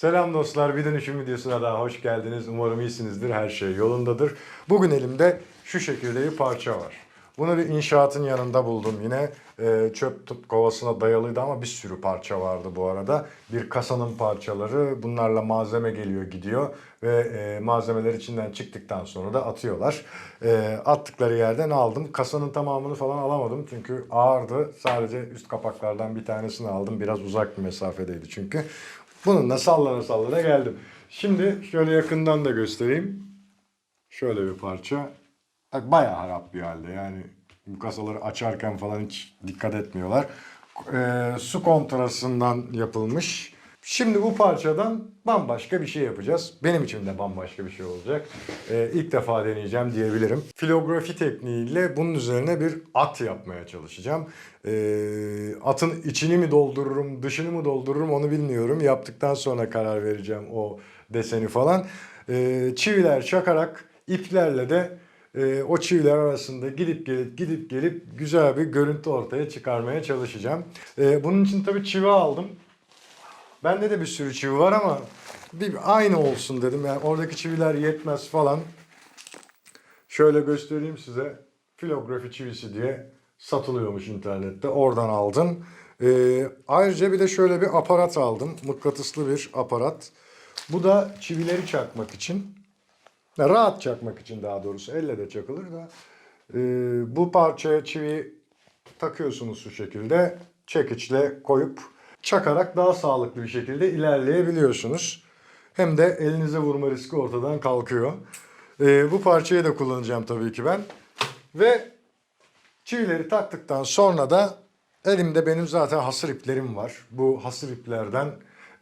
Selam dostlar, bir dönüşüm videosuna daha hoş geldiniz. Umarım iyisinizdir, her şey yolundadır. Bugün elimde şu şekilde bir parça var. Bunu bir inşaatın yanında buldum yine. Ee, çöp kovasına dayalıydı ama bir sürü parça vardı bu arada. Bir kasanın parçaları, bunlarla malzeme geliyor gidiyor. Ve e, malzemeler içinden çıktıktan sonra da atıyorlar. Ee, attıkları yerden aldım. Kasanın tamamını falan alamadım çünkü ağırdı. Sadece üst kapaklardan bir tanesini aldım. Biraz uzak bir mesafedeydi çünkü. Bununla sallana sallana geldim. Şimdi şöyle yakından da göstereyim. Şöyle bir parça. Bak bayağı harap bir halde yani bu kasaları açarken falan hiç dikkat etmiyorlar. Ee, su kontrasından yapılmış. Şimdi bu parçadan bambaşka bir şey yapacağız. Benim için de bambaşka bir şey olacak. Ee, ilk defa deneyeceğim diyebilirim. Filografi tekniğiyle bunun üzerine bir at yapmaya çalışacağım. Ee, atın içini mi doldururum, dışını mı doldururum onu bilmiyorum. Yaptıktan sonra karar vereceğim o deseni falan. Ee, çiviler çakarak iplerle de e, o çiviler arasında gidip gelip gidip gelip güzel bir görüntü ortaya çıkarmaya çalışacağım. Ee, bunun için tabii çivi aldım. Bende de bir sürü çivi var ama bir aynı olsun dedim. Yani oradaki çiviler yetmez falan. Şöyle göstereyim size. Filografi çivisi diye satılıyormuş internette. Oradan aldım. Ee, ayrıca bir de şöyle bir aparat aldım. Mıknatıslı bir aparat. Bu da çivileri çakmak için. Rahat çakmak için daha doğrusu. Elle de çakılır da. Ee, bu parçaya çivi takıyorsunuz şu şekilde. Çekiçle koyup çakarak daha sağlıklı bir şekilde ilerleyebiliyorsunuz. Hem de elinize vurma riski ortadan kalkıyor. Ee, bu parçayı da kullanacağım tabii ki ben. Ve çivileri taktıktan sonra da elimde benim zaten hasır iplerim var. Bu hasır iplerden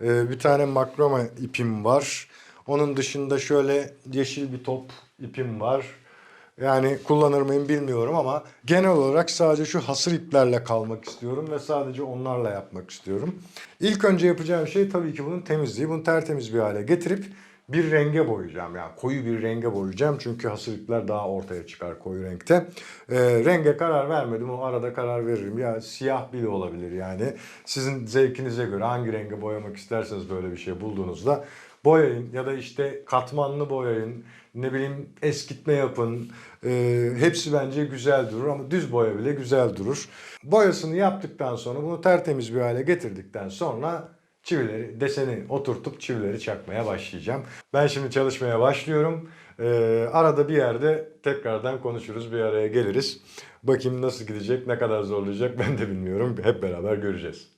e, bir tane makroma ipim var. Onun dışında şöyle yeşil bir top ipim var. Yani kullanır mıyım bilmiyorum ama genel olarak sadece şu hasır iplerle kalmak istiyorum ve sadece onlarla yapmak istiyorum. İlk önce yapacağım şey tabii ki bunun temizliği. Bunu tertemiz bir hale getirip bir renge boyayacağım. Yani koyu bir renge boyayacağım. Çünkü hasır ipler daha ortaya çıkar koyu renkte. Ee, renge karar vermedim. O arada karar veririm. Ya siyah bile olabilir yani. Sizin zevkinize göre hangi renge boyamak isterseniz böyle bir şey bulduğunuzda boyayın ya da işte katmanlı boyayın ne bileyim eskitme yapın Ee, hepsi bence güzel durur ama düz boya bile güzel durur. Boyasını yaptıktan sonra bunu tertemiz bir hale getirdikten sonra çivileri deseni oturtup çivileri çakmaya başlayacağım. Ben şimdi çalışmaya başlıyorum. Ee, arada bir yerde tekrardan konuşuruz bir araya geliriz. Bakayım nasıl gidecek ne kadar zorlayacak ben de bilmiyorum hep beraber göreceğiz.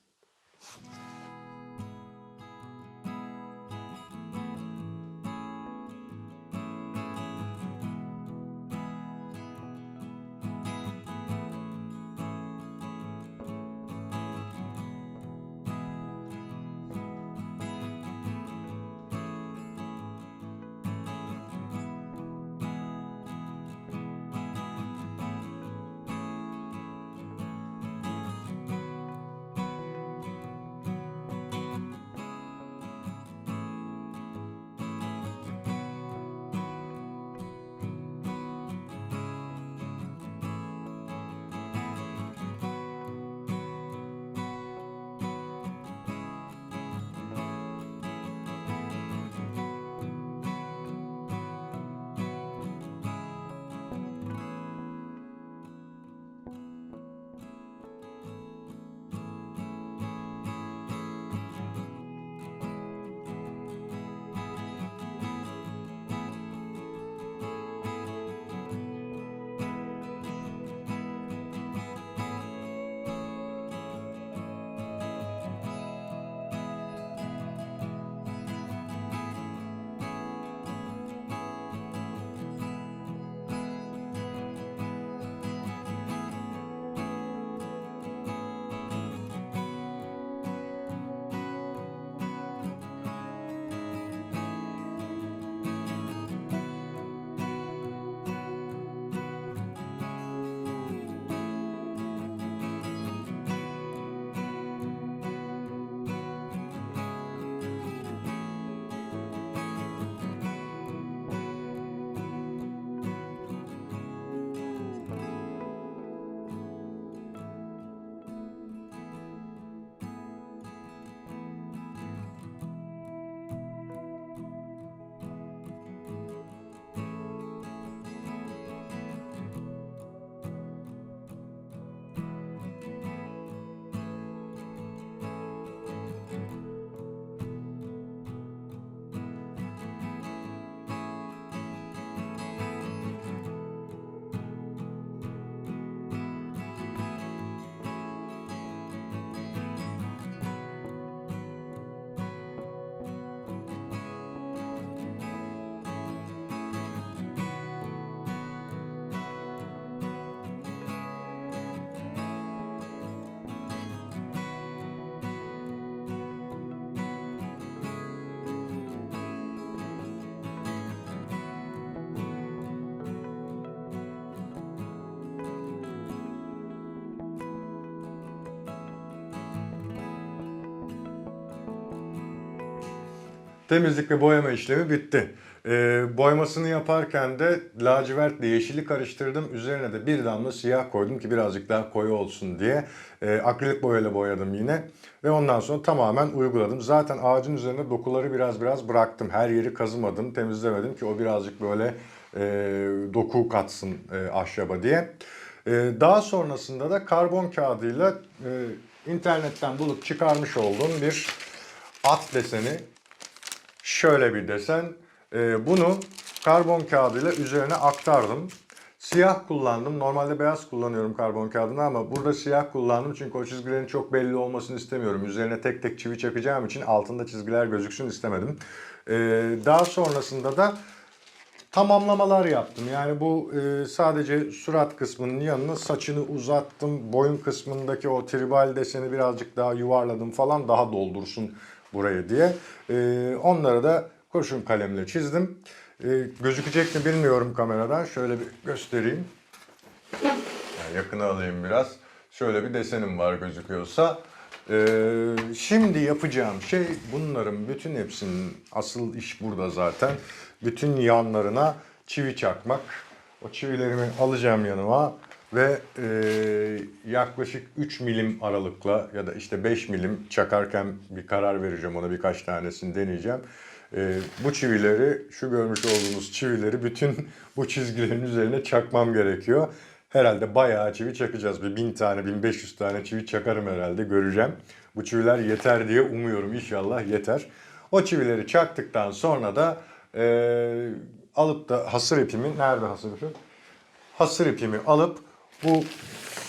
Temizlik ve boyama işlemi bitti. Ee, boyamasını yaparken de lacivertle yeşili karıştırdım. Üzerine de bir damla siyah koydum ki birazcık daha koyu olsun diye. Ee, akrilik boyayla boyadım yine. Ve ondan sonra tamamen uyguladım. Zaten ağacın üzerinde dokuları biraz biraz bıraktım. Her yeri kazımadım, temizlemedim ki o birazcık böyle e, doku katsın e, ahşaba diye. E, daha sonrasında da karbon kağıdıyla e, internetten bulup çıkarmış olduğum bir at deseni şöyle bir desen. Ee, bunu karbon kağıdıyla üzerine aktardım. Siyah kullandım. Normalde beyaz kullanıyorum karbon kağıdını ama burada siyah kullandım çünkü o çizgilerin çok belli olmasını istemiyorum. Üzerine tek tek çivi çakacağım için altında çizgiler gözüksün istemedim. Ee, daha sonrasında da tamamlamalar yaptım. Yani bu e, sadece surat kısmının yanına saçını uzattım. Boyun kısmındaki o tribal deseni birazcık daha yuvarladım falan daha doldursun burayı diye. E, onları da kurşun kalemle çizdim. E, gözükecek mi bilmiyorum kameradan. Şöyle bir göstereyim. Yani yakına alayım biraz. Şöyle bir desenim var gözüküyorsa. Ee, şimdi yapacağım şey bunların bütün hepsinin asıl iş burada zaten. Bütün yanlarına çivi çakmak. O çivilerimi alacağım yanıma ve e, yaklaşık 3 milim aralıkla ya da işte 5 milim çakarken bir karar vereceğim ona birkaç tanesini deneyeceğim. E, bu çivileri şu görmüş olduğunuz çivileri bütün bu çizgilerin üzerine çakmam gerekiyor. Herhalde bayağı çivi çakacağız. Bir bin tane, 1500 tane çivi çakarım herhalde göreceğim. Bu çiviler yeter diye umuyorum inşallah yeter. O çivileri çaktıktan sonra da e, alıp da hasır ipimi, nerede hasır ipim? Hasır ipimi alıp bu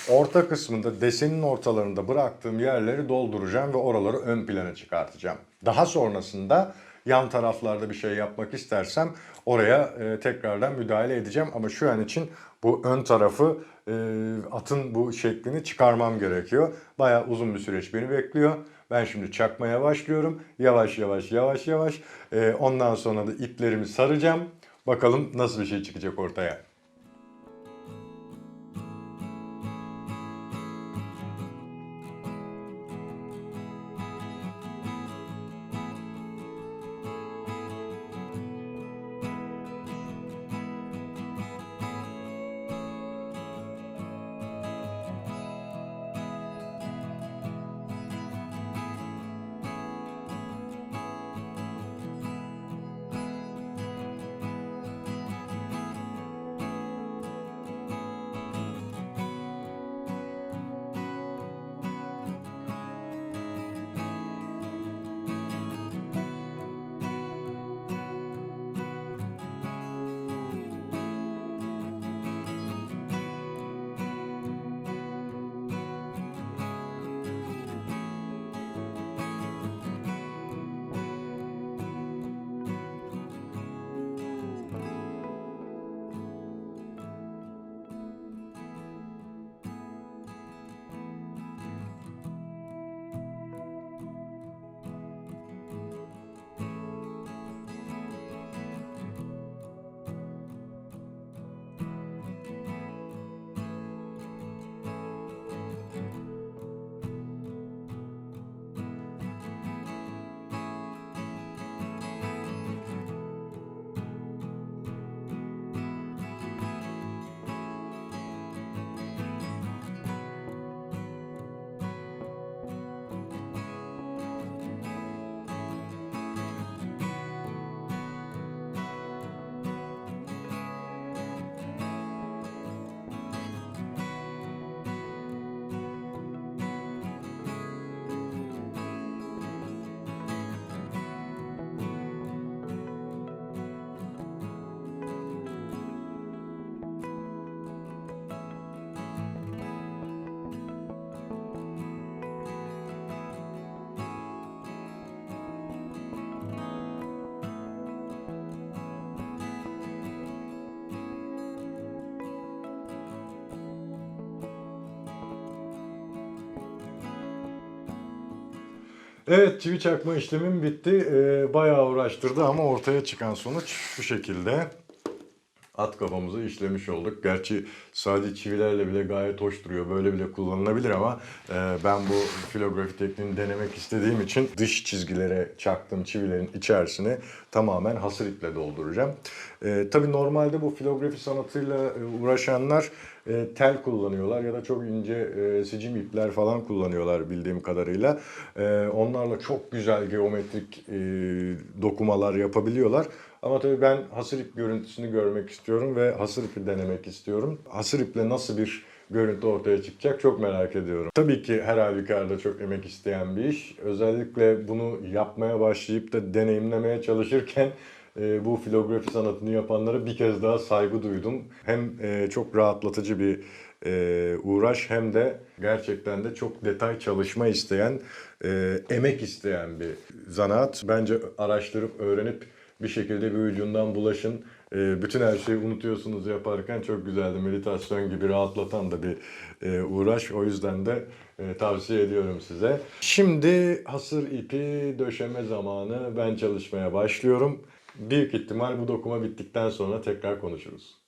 orta kısmında desenin ortalarında bıraktığım yerleri dolduracağım ve oraları ön plana çıkartacağım. Daha sonrasında yan taraflarda bir şey yapmak istersem oraya e, tekrardan müdahale edeceğim. Ama şu an için bu ön tarafı e, atın bu şeklini çıkarmam gerekiyor. Bayağı uzun bir süreç beni bekliyor. Ben şimdi çakmaya başlıyorum. Yavaş yavaş yavaş yavaş. E, ondan sonra da iplerimi saracağım. Bakalım nasıl bir şey çıkacak ortaya. Evet çivi çakma işlemim bitti. Ee, bayağı uğraştırdı ama ortaya çıkan sonuç şu şekilde. at kafamızı işlemiş olduk. Gerçi sadece çivilerle bile gayet hoş duruyor. Böyle bile kullanılabilir ama e, ben bu filografi tekniğini denemek istediğim için dış çizgilere çaktığım çivilerin içerisine tamamen hasır iple dolduracağım. E, tabii normalde bu filografi sanatıyla e, uğraşanlar e, tel kullanıyorlar ya da çok ince e, sicim ipler falan kullanıyorlar bildiğim kadarıyla. E, onlarla çok güzel geometrik e, dokumalar yapabiliyorlar. Ama tabii ben hasır ip görüntüsünü görmek istiyorum ve hasır ipi denemek istiyorum. Hasır iple nasıl bir görüntü ortaya çıkacak çok merak ediyorum. Tabii ki her halükarda çok emek isteyen bir iş. Özellikle bunu yapmaya başlayıp da deneyimlemeye çalışırken e, bu filografi sanatını yapanlara bir kez daha saygı duydum. Hem e, çok rahatlatıcı bir e, uğraş hem de gerçekten de çok detay çalışma isteyen, e, emek isteyen bir zanaat. Bence araştırıp öğrenip bir şekilde bir ucundan bulaşın. E, bütün her şeyi unutuyorsunuz yaparken çok güzeldi. Meditasyon gibi rahatlatan da bir e, uğraş. O yüzden de e, tavsiye ediyorum size. Şimdi hasır ipi döşeme zamanı. Ben çalışmaya başlıyorum. Büyük ihtimal bu dokuma bittikten sonra tekrar konuşuruz.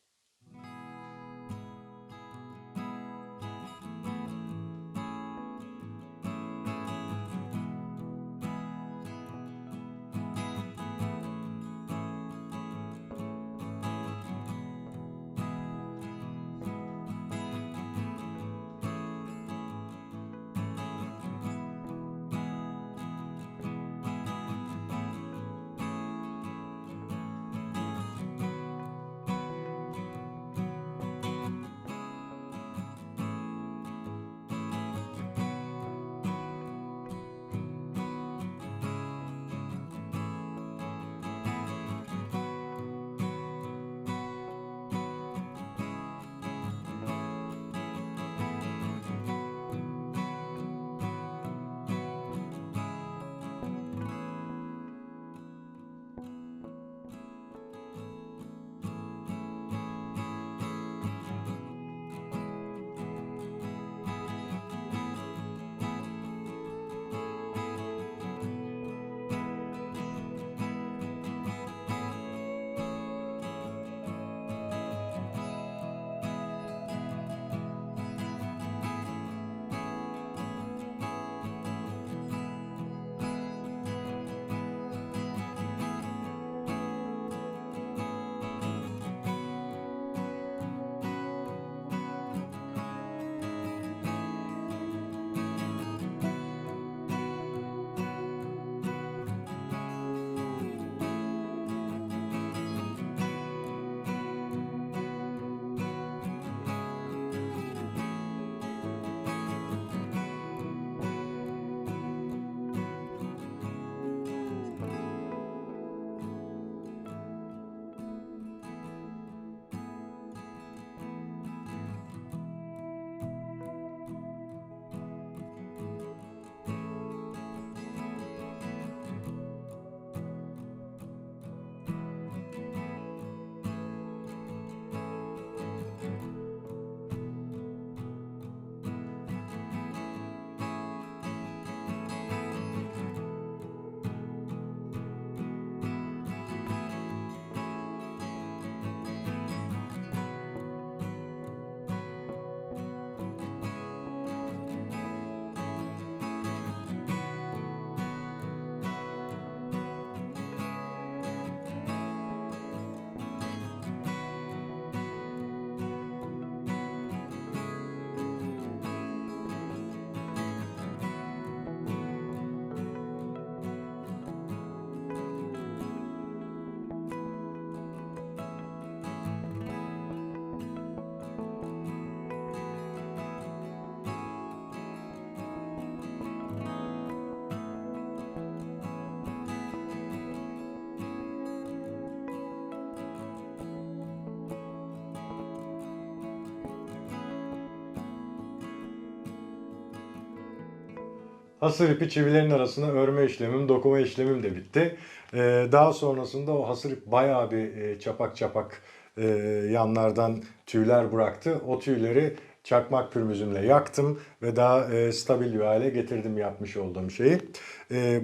Hasır ipi çivilerin arasına örme işlemim, dokuma işlemim de bitti. Ee, daha sonrasında o hasır ip bayağı bir e, çapak çapak e, yanlardan tüyler bıraktı. O tüyleri çakmak pürmüzümle yaktım ve daha e, stabil bir hale getirdim yapmış olduğum şeyi.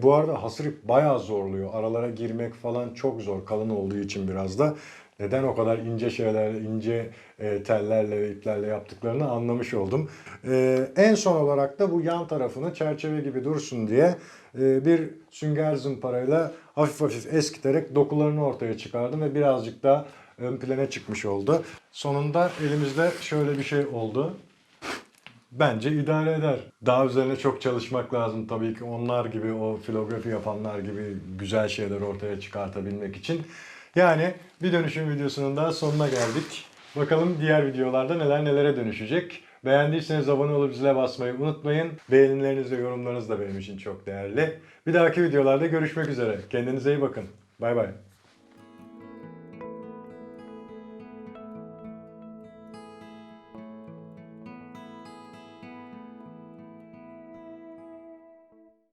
Bu arada hasır ip bayağı zorluyor. Aralara girmek falan çok zor kalın olduğu için biraz da. Neden o kadar ince şeyler, ince e, tellerle ve iplerle yaptıklarını anlamış oldum. E, en son olarak da bu yan tarafını çerçeve gibi dursun diye e, bir sünger zımparayla hafif hafif eskiterek dokularını ortaya çıkardım ve birazcık daha ön plana çıkmış oldu. Sonunda elimizde şöyle bir şey oldu. Bence idare eder. Daha üzerine çok çalışmak lazım tabii ki onlar gibi o filografi yapanlar gibi güzel şeyler ortaya çıkartabilmek için. Yani bir dönüşüm videosunun daha sonuna geldik. Bakalım diğer videolarda neler nelere dönüşecek. Beğendiyseniz abone olup zile basmayı unutmayın. Beğenileriniz ve yorumlarınız da benim için çok değerli. Bir dahaki videolarda görüşmek üzere. Kendinize iyi bakın. Bay bay.